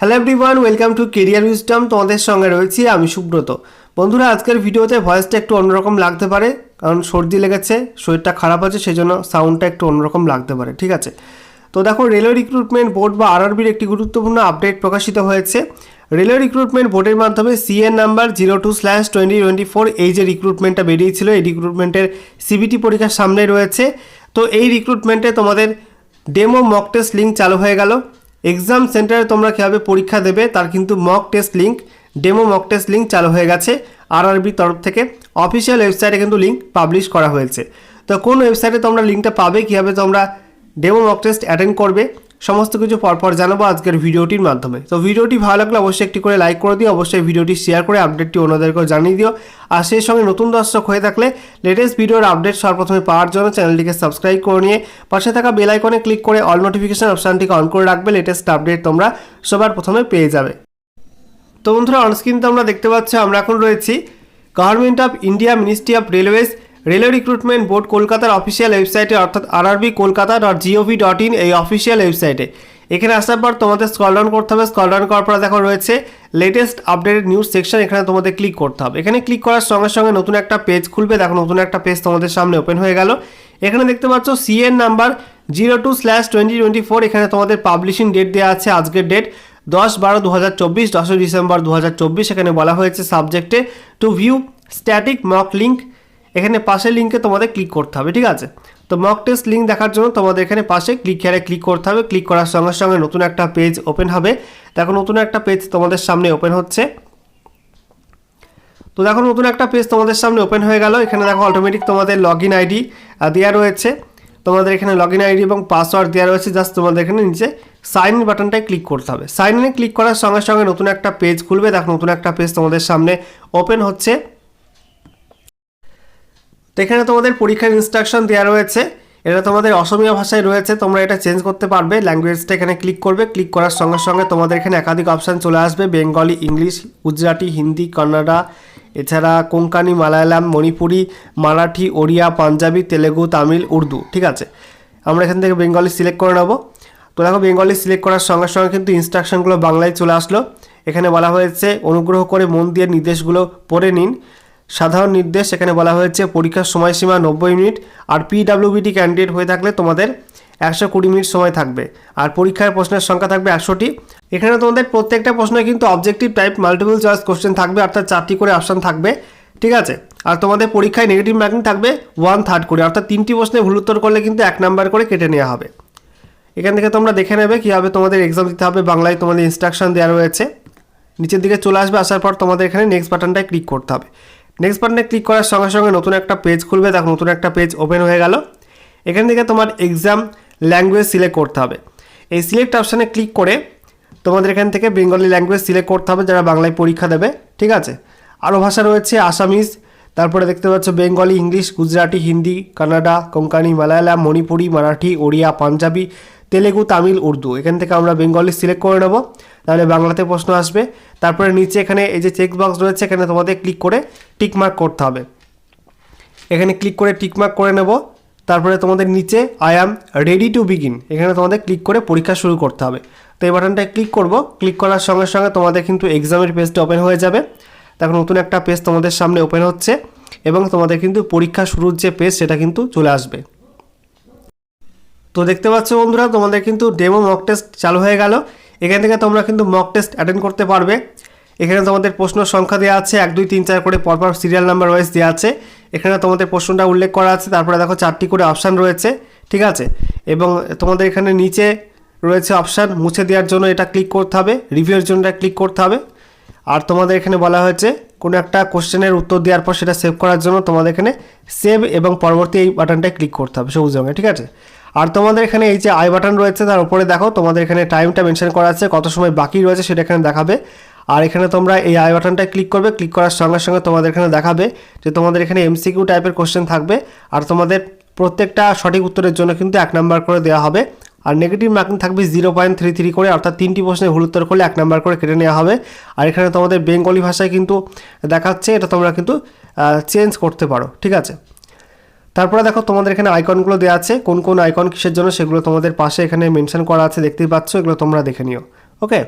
Hello everyone welcome to career wisdom তোমাদের সঙ্গে রয়েছি আমি সুব্রত। বন্ধুরা, আজকের ভিডিওতে ভয়েসটা একটু অন্যরকম লাগতে পারে, কারণ সর্দি লেগেছে, শরীরটা খারাপ আছে সেই জন্য সাউন্ডটা একটু অন্যরকম লাগতে পারে, ঠিক আছে? তো দেখো রেলওয়ে রিক্রুটমেন্ট বোর্ড বা আরআরবির একটি গুরুত্বপূর্ণ আপডেট প্রকাশিত হয়েছে। রেলওয়ে রিক্রুটমেন্ট বোর্ডের মাধ্যমে CN number zero two slash twenty twenty four এই যে রিক্রুটমেন্টটা বেরিয়েছিল, এই রিক্রুটমেন্টের সিবিটি পরীক্ষার সামনে রয়েছে। তো এই রিক্রুটমেন্টে তোমাদের ডেমো মক টেস্ট লিঙ্ক চালু হয়ে গেল। এক্সাম সেন্টারে তোমরা কীভাবে পরীক্ষা দেবে, তার কিন্তু mock test link demo mock test link চালু হয়ে গেছে আরআরবির তরফ থেকে। অফিসিয়াল ওয়েবসাইটে কিন্তু লিঙ্ক পাবলিশ করা হয়েছে। তো কোন ওয়েবসাইটে তোমরা লিঙ্কটা পাবে, কীভাবে তোমরা ডেমো মক টেস্ট অ্যাটেন্ড করবে সমস্ত কিছু পরপর জানাব আজকের ভিডিওটির মাধ্যমে। তো ভিডিওটি ভালো লাগলে অবশ্যই একটি করে লাইক করে দিও, অবশ্যই ভিডিওটি শেয়ার করে আপডেটটি অন্যদেরকেও জানিয়ে দিও। আর সেই সঙ্গে নতুন দর্শক হয়ে থাকলে লেটেস্ট ভিডিওর আপডেট সর্বপ্রথমে পাওয়ার জন্য চ্যানেলটিকে সাবস্ক্রাইব করে নিয়ে পাশে থাকা বেল আইকনে ক্লিক করে অল নোটিফিকেশান অপশানটিকে অন করে রাখবে লেটেস্ট আপডেট তোমরা সবার প্রথমে পেয়ে যাবে। তো বন্ধুরা অনস্ক্রিন তো আমরা দেখতে পাচ্ছি, আমরা এখন রয়েছি government of India ministry of railways railway recruitment board কলকাতার অফিসিয়াল ওয়েবসাইটে অর্থাৎ RRB Kolkata dot GOV dot in এই অফিসিয়াল ওয়েবসাইটে এখানে আসার পর তোমাদের স্কল ডাউন করতে হবে। স্কল ডাউন করার পর দেখো রয়েছে লেটেস্ট আপডেটেড নিউজ সেকশন এখানে তোমাদের ক্লিক করতে হবে। এখানে ক্লিক করার সঙ্গে সঙ্গে নতুন একটা পেজ খুলবে। দেখো নতুন একটা পেজ তোমাদের সামনে ওপেন হয়ে গেল। এখানে দেখতে পাচ্ছ CN number zero two slash twenty twenty four এখানে তোমাদের পাবলিশিং ডেট দেওয়া আছে, আজকের ডেট দশ বারো দু হাজার চব্বিশ, দশই ডিসেম্বর দু হাজার চব্বিশ, এখানে বলা হয়েছে সাবজেক্টে to view static mock link এখানে পাশের লিঙ্কে তোমাদের ক্লিক করতে হবে, ঠিক আছে? তো মক টেস্ট লিঙ্ক দেখার জন্য তোমাদের এখানে পাশে ক্লিক হেয়ারে ক্লিক করতে হবে ক্লিক করার সঙ্গে সঙ্গে নতুন একটা পেজ ওপেন হবে। দেখো নতুন একটা পেজ তোমাদের সামনে ওপেন হচ্ছে। তো দেখো নতুন একটা পেজ তোমাদের সামনে ওপেন হয়ে গেল। এখানে দেখো অটোমেটিক তোমাদের লগ ইন আইডি দেওয়া রয়েছে। তোমাদের এখানে লগ ইন আইডি এবং পাসওয়ার্ড দেওয়া রয়েছে। জাস্ট তোমাদের এখানে নিচে সাইন ইন বাটনটায় ক্লিক করতে হবে। সাইন ইনে ক্লিক করার সঙ্গে সঙ্গে নতুন একটা পেজ খুলবে। দেখো নতুন একটা পেজ তোমাদের সামনে ওপেন হচ্ছে। এখানে তোমাদের পরীক্ষার ইনস্ট্রাকশন দেওয়া রয়েছে। এটা তোমাদের অসমীয়া ভাষায় রয়েছে, তোমরা এটা চেঞ্জ করতে পারবে। ল্যাঙ্গুয়েজটা এখানে ক্লিক করবে। ক্লিক করার সঙ্গে সঙ্গে তোমাদের এখানে একাধিক অপশান চলে আসবে। বেঙ্গলি ইংলিশ গুজরাটি হিন্দি কন্নড়া এছাড়া কোঙ্কানি মালায়ালাম মণিপুরি মারাঠি ওড়িয়া পাঞ্জাবি তেলেগু তামিল উর্দু ঠিক আছে? আমরা এখান থেকে বেঙ্গলি সিলেক্ট করে নেব। তো দেখো বেঙ্গলি সিলেক্ট করার সঙ্গে সঙ্গে কিন্তু ইনস্ট্রাকশনগুলো বাংলায় চলে আসলো। এখানে বলা হয়েছে, অনুগ্রহ করে মন দিয়ে নির্দেশগুলো পড়ে নিন। সাধারণ নির্দেশ, এখানে বলা হয়েছে পরীক্ষার সময়সীমা নব্বই মিনিট আর পিডাব্লিউবিটি ক্যান্ডিডেট হয়ে থাকলে তোমাদের একশো কুড়ি মিনিট সময় থাকবে। আর পরীক্ষার প্রশ্নের সংখ্যা থাকবে একশোটি। এখানে তোমাদের প্রত্যেকটা প্রশ্নে কিন্তু objective type multiple choice question থাকবে, অর্থাৎ চারটি করে অপশান থাকবে, ঠিক আছে? আর তোমাদের পরীক্ষায় নেগেটিভ মার্কিং থাকবে ওয়ান থার্ড করে, অর্থাৎ তিনটি প্রশ্নে ভুল উত্তর করলে কিন্তু এক নাম্বার করে কেটে নেওয়া হবে। এখান থেকে তোমরা দেখে নেবে কীভাবে তোমাদের এক্সাম দিতে হবে, বাংলায় তোমাদের ইনস্ট্রাকশন দেওয়া রয়েছে। নিচের দিকে চলে আসবে, আসার পর তোমাদের এখানে নেক্সট বাটনটায় ক্লিক করতে হবে। নেক্সট বাটনে ক্লিক করার সঙ্গে সঙ্গে নতুন একটা পেজ খুলবে। দেখো, নতুন একটা পেজ ওপেন হয়ে গেল। এখান থেকে তোমার এক্সাম ল্যাঙ্গুয়েজ সিলেক্ট করতে হবে। এই সিলেক্ট অপশানে ক্লিক করে তোমাদের এখান থেকে বেঙ্গলি ল্যাঙ্গুয়েজ সিলেক্ট করতে হবে, যারা বাংলায় পরীক্ষা দেবে। ঠিক আছে? আরও ভাষা রয়েছে আসামিজ তারপরে দেখতে পাচ্ছ বেঙ্গলি ইংলিশ গুজরাটি হিন্দি কানাডা কোঙ্কানি মালায়ালাম মণিপুরি মারাঠি ওড়িয়া পাঞ্জাবি তেলেগু, তামিল, উর্দু। এখান থেকে আমরা বেঙ্গলি সিলেক্ট করে নেব। তাহলে বাংলাতে প্রশ্ন আসবে। তারপরে নিচে এখানে এই যে চেক বক্স রয়েছে, এখানে তোমাদের ক্লিক করে টিকমার্ক করতে হবে। এখানে ক্লিক করে টিকমার্ক করে নেব। তারপরে তোমাদের নিচে I am ready to begin এখানে তোমাদের ক্লিক করে পরীক্ষা শুরু করতে হবে। তো এই বাটনটায় ক্লিক করব। ক্লিক করার সঙ্গে সঙ্গে তোমাদের কিন্তু এক্সামের পেজটা ওপেন হয়ে যাবে। তখন নতুন একটা পেজ তোমাদের সামনে ওপেন হচ্ছে এবং তোমাদের কিন্তু পরীক্ষা শুরুর যে পেজ সেটা কিন্তু চলে আসবে। তো দেখতে পাচ্ছ বন্ধুরা, তোমাদের কিন্তু ডেমো মক টেস্ট চালু হয়ে গেল। এখান থেকে তোমরা কিন্তু মক টেস্ট অ্যাটেন্ড করতে পারবে। এখানে তোমাদের প্রশ্ন সংখ্যা দেওয়া আছে, এক, দুই, তিন, চার করে পরপর সিরিয়াল নাম্বার ওয়াইজ দেওয়া আছে। এখানে তোমাদের প্রশ্নটা উল্লেখ করা আছে, তারপরে দেখো চারটি করে অপশান রয়েছে, ঠিক আছে? এবং তোমাদের এখানে নিচে রয়েছে অপশান মুছে দেওয়ার জন্য এটা ক্লিক করতে হবে রিভিউর জন্য এটা ক্লিক করতে হবে। আর তোমাদের এখানে বলা হয়েছে, কোনো একটা কোশ্চেনের উত্তর দেওয়ার পর সেটা সেভ করার জন্য তোমাদের এখানে সেভ এবং পরবর্তী এই বাটনটায় ক্লিক করতে হবে, সবুজ রঙে ঠিক আছে? আর তোমাদের এখানে এই যে আই বাটন রয়েছে, তার উপরে দেখো, তোমাদের এখানে টাইমটা মেনশন করা আছে, কত সময় বাকি রয়েছে সেটা এখানে দেখাবে। আর এখানে তোমরা এই আই বাটনটায় ক্লিক করবে ক্লিক করার সঙ্গে সঙ্গে তোমাদের এখানে দেখাবে যে তোমাদের এখানে এমসিকিউ টাইপের কোশ্চেন থাকবে। আর তোমাদের প্রত্যেকটা সঠিক উত্তরের জন্য কিন্তু এক নাম্বার করে দেওয়া হবে। আর নেগেটিভ মার্কিং থাকবে জিরো পয়েন্ট থ্রি থ্রি করে, অর্থাৎ তিনটি প্রশ্নে ভুল উত্তর করলে এক নাম্বার করে কেটে নেওয়া হবে। আর এখানে তোমাদের বেঙ্গলি ভাষায় কিন্তু দেখাচ্ছে, এটা তোমরা কিন্তু চেঞ্জ করতে পারো, ঠিক আছে? তারপরে দেখো তোমাদের এখানে আইকনগুলো দেওয়া আছে। কোন কোন আইকন কিসের জন্য সেগুলো তোমাদের পাশে এখানে মেনশন করা আছে, দেখতেই পাচ্ছ, এগুলো তোমরা দেখে নিও। ওকে